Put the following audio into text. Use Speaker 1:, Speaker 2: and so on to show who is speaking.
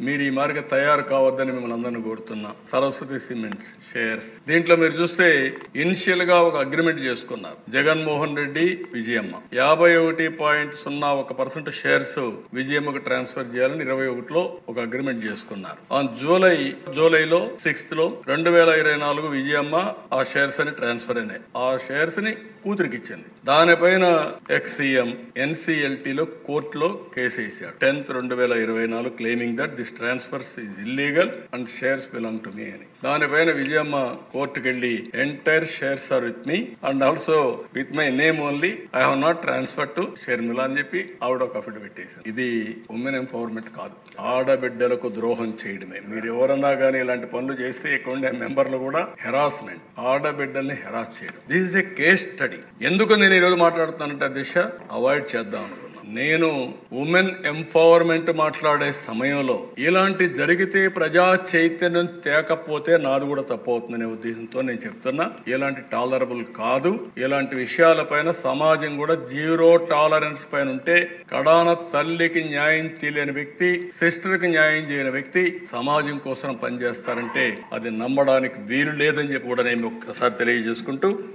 Speaker 1: మీరు ఈ మార్గ తయారు కావద్దని మిమ్మల్ని అందరిని కోరుతున్నా. Saraswati cements shares. దీంట్లో మీరు చూస్తే ఇనిషియల్గా ఒక అగ్రిమెంట్ చేసుకున్నారు. జగన్మోహన్ రెడ్డి విజయమ్మ. యాభై ఒకటి పాయింట్ సున్నా ఒక పర్సెంట్ షేర్స్ విజయమ్మకు ట్రాన్స్ఫర్ చేయాలని ఇరవై ఒకటిలో ఒక అగ్రిమెంట్ చేసుకున్నారు. ఆన్ జూలై జూలైలో సిక్స్త్లో రెండు వేల ఇరవై నాలుగు విజయమ్మ ఆ షేర్స్ అని ట్రాన్స్ఫర్ అయినాయి. ఆ షేర్స్ని కూతురికి ఇచ్చింది. దానిపైన ఎక్స్సీఎం ఎన్సీఎల్టీలో కోర్టులో కేసు వేసాడు టెన్త్ రెండు వేల ఇరవై నాలుగు claiming that this transfers is illegal and shares belong to me అని. దానిపైన విజయమ్మ కోర్టుకు వెళ్ళి entire shares are with me and also with my name only I have not transfer to Sharmila అని చెప్పి ఆవిడ ఒక అఫిడవిట్ వేసింది ఇది ఉమెన్ ఎంపవర్మెంట్ కాదు. ఆడబిడ్డలకు ద్రోహం చేయడమే. మీరు ఎవరన్నా కానీ ఇలాంటి పనులు చేస్తే ఇక్కడ ఉండే మెంబర్లు కూడా హెరాస్మెంట్ ఆడబిడ్డల్ని హెరాస్ చేయడం. This is a case study ఎందుకు నేను ఈరోజు మాట్లాడుతానంటే ఆ దిశ అవాయిడ్ చేద్దాం అనుకున్నాను నేను ఉమెన్ ఎంపవర్మెంట్ మాట్లాడే సమయంలో ఇలాంటి జరిగితే ప్రజా చైతన్యం తేకపోతే నాది కూడా తప్పవుతుందనే ఉద్దేశంతో నేను చెప్తున్నా. ఇలాంటి టాలరబుల్ కాదు. ఇలాంటి విషయాలపైన సమాజం కూడా జీరో టాలరెన్స్ పైన ఉంటే కడాన తల్లికి న్యాయం చేయలేని వ్యక్తి సిస్టర్కి న్యాయం చేయని వ్యక్తి సమాజం కోసం పనిచేస్తారంటే అది నమ్మడానికి వీలు లేదని చెప్పి కూడా నేను ఒక్కసారి తెలియజేసుకుంటూ